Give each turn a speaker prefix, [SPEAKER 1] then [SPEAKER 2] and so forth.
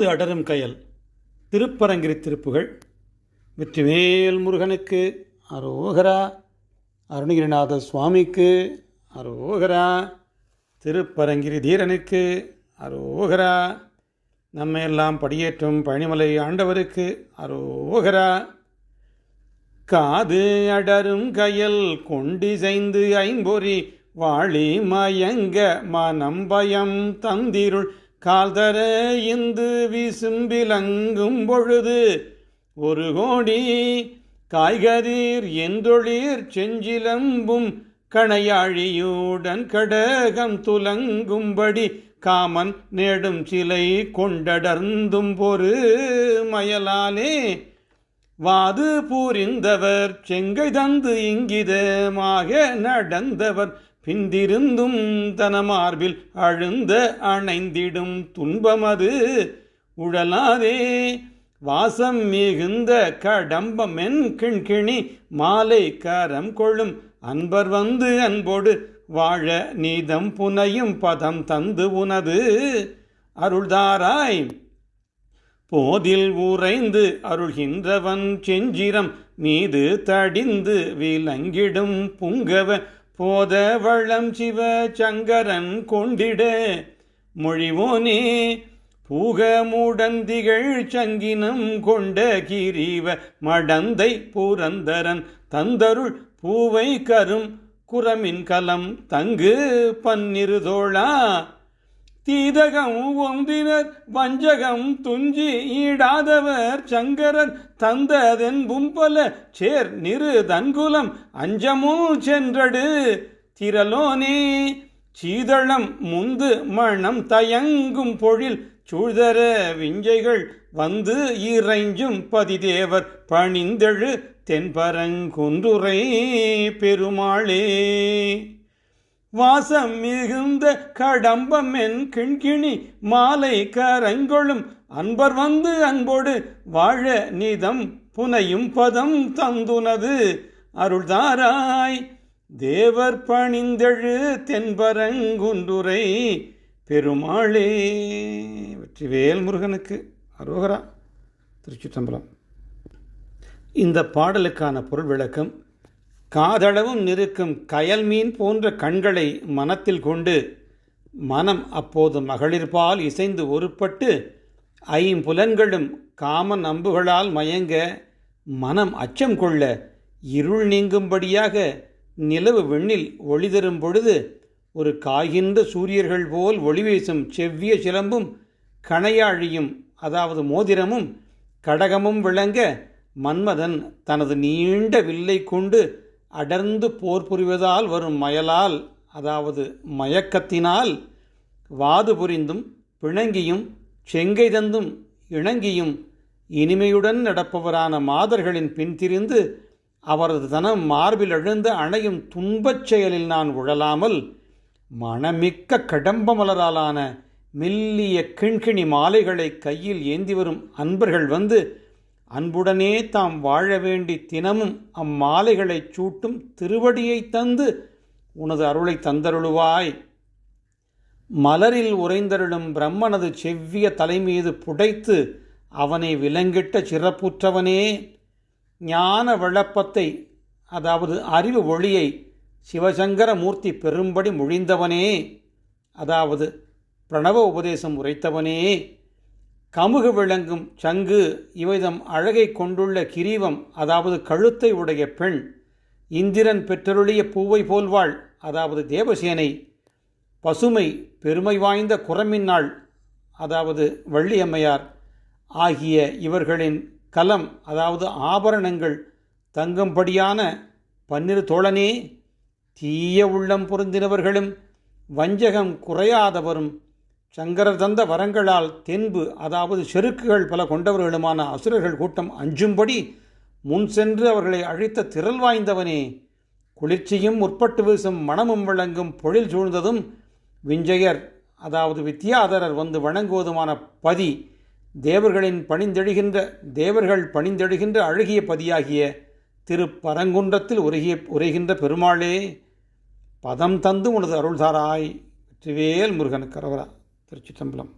[SPEAKER 1] காது அடரும் கயல். திருப்பரங்கிரி திருப்புகள். வெற்றிவேல் முருகனுக்கு அரோகரா. அருணகிரிநாத சுவாமிக்கு அரோகரா. திருப்பரங்கிரி தீரனுக்கு அரோகரா. நம்மை எல்லாம் படியேற்றும் பழனிமலை ஆண்டவருக்கு அரோகரா. காது அடரும் கயல் கொண்டிசைந்து ஐம்பொறி. வாழி மயங்க மனம் பயம் தந்திருள் கால்தர இந்து விசும்பிலங்கும் பொழுது ஒரு கோடி காய்கதிர் என்றொளிர் செஞ்சிலம்பும் கணையாழியுடன் கடகம் துலங்கும்படி காமன் நேடும் சிலை கொண்டடர்ந்தும் பொறு மயலாலே. வாது பூரிந்தவர் செங்கை தந்து இங்கிதமாக நடந்தவர் பிந்திருந்தும் தன மார்பில் அழுந்த அணைந்திடும் துன்பமது உழலாதே. வாசம் மிகுந்த கடம்பமென் கிண்கிணி மாலை கரம் கொள்ளும் அன்பர் வந்து அன்போடு வாழ நீதம் புனையும் பதம் தந்து உனது. அருள்தாராய் போதில் உறைந்து அருள்கின்றவன் செஞ்சிரம் மீது தடிந்து விலங்கிடும் புங்கவ போத வளம் சிவ சங்கரன் கொண்டிட. மொழிவோனே பூகமுடந்திகள் சங்கினம் கொண்ட கிரீவ மடந்தை பூரந்தரன் தந்தருள் பூவை கரும் குரமின் கலம் தங்கு பன்னிருதோழா தீதகம் ஒன்றினர் வஞ்சகம் துஞ்சி ஈடாதவர் சங்கரர் தந்ததென்பும் பல சேர் நிறு தன்குலம் அஞ்சமும் சென்றடு திரலோனே சீதளம் முந்து மணம் தயங்கும் பொழில் சூழ்தர விஞ்சைகள் வந்து இறைஞ்சும் பதிதேவர் பணிந்தெழு தென்பரங்குன்றுரை பெருமாளே. வாசம் மிகுந்த கடம்பமென் கிண்கிணி மாலை கரங்கொழும் அன்பர் வந்து அன்போடு வாழ நீதம் புனையும் பதம் தந்துனது. அருள்தாராய் தேவர் பணிந்தெழு தென்பரங்குன்றுரை பெருமாளே. வெற்றிவேல் முருகனுக்கு அரோகரா திருச்சிற்றம்பலம். இந்த பாடலுக்கான பொருள் விளக்கம் காதளவும் நிற்கும் கயல் மீன் போன்ற கண்களை மனத்தில் கொண்டு மனம் அப்போது மகளிர்பால் இசைந்து ஒருப்பட்டு ஐம்புலன்களும் காமன் அம்புகளால் மயங்க மனம் அச்சம் கொள்ள இருள் நீங்கும்படியாக நிலவு வெண்ணில் ஒளி தரும் பொழுது ஒரு காய்கின்ற சூரியர்கள் போல் ஒளி வீசும் செவ்விய சிலம்பும் கணையாழியும் அதாவது மோதிரமும் கடகமும் விளங்க மன்மதன் தனது நீண்ட வில்லை கொண்டு அடர்ந்து போர் புரிவதால் வரும் மயலால் அதாவது மயக்கத்தினால் வாது புரிந்தும் பிணங்கியும் செங்கை தந்தும் இணங்கியும் இனிமையுடன் நடப்பவரான மாதர்களின் பின்திரிந்து அவரது தனம் மார்பில் எழுந்து அணையும் துன்பச் செயலில் நான் உழலாமல் மணமிக்க கடம்ப மலராலான மெல்லிய கிண்கிணி மாலைகளை கையில் ஏந்தி வரும் அன்பர்கள் வந்து அன்புடனே தாம் வாழ வேண்டி தினமும் அம்மாலைகளைச் சூட்டும் திருவடியை தந்து உனது அருளை தந்தருளுவாய். மலரில் உறைந்தருளும் பிரம்மனது செவ்விய தலைமீது புடைத்து அவனை விலங்கிட்ட சிறப்புற்றவனே. ஞான விளப்பத்தை அதாவது அறிவு ஒளியை சிவசங்கர மூர்த்தி பெரும்படி மொழிந்தவனே. அதாவது பிரணவ உபதேசம் உரைத்தவனே. கமுகு விளங்கும் சங்கு இவைதம் அழகை கொண்டுள்ள கிரீவம் அதாவது கழுத்தை உடைய பெண். இந்திரன் பெற்றருளிய பூவை போல்வாள் அதாவது தேவசேனை. பசுமை பெருமை வாய்ந்த குரமின்னாள் அதாவது வள்ளியம்மையார். ஆகிய இவர்களின் கலம் அதாவது ஆபரணங்கள் தங்கும்படியான பன்னிரு தோழனே தீய உள்ளம் பொருந்தினவர்களும் வஞ்சகம் குறையாதவரும். சங்கரர் தந்த வரங்களால் தென்பு அதாவது செருக்குகள் பல கொண்டவர்களுமான அசுரர்கள் கூட்டம் அஞ்சும்படி முன் சென்று அவர்களை அழித்த திரள் வாய்ந்தவனே. குளிர்ச்சியும் முற்பட்டு வீசும் மனமும் விளங்கும் பொழில் சூழ்ந்ததும் விஞ்சயர் அதாவது வித்யாதரர் வந்து வணங்குவதுமான பதி தேவர்களின் பணிந்தெழுகின்ற தேவர்கள் பணிந்தெழுகின்ற அழகிய பதியாகிய திருப்பரங்குன்றத்தில் உருகிய உரைகின்ற பெருமாளே. பதம் தந்து உனது அருள்தாராய். வெற்றிவேல் முருகன் கரவரா. திருச்சிற்றம்பலம்.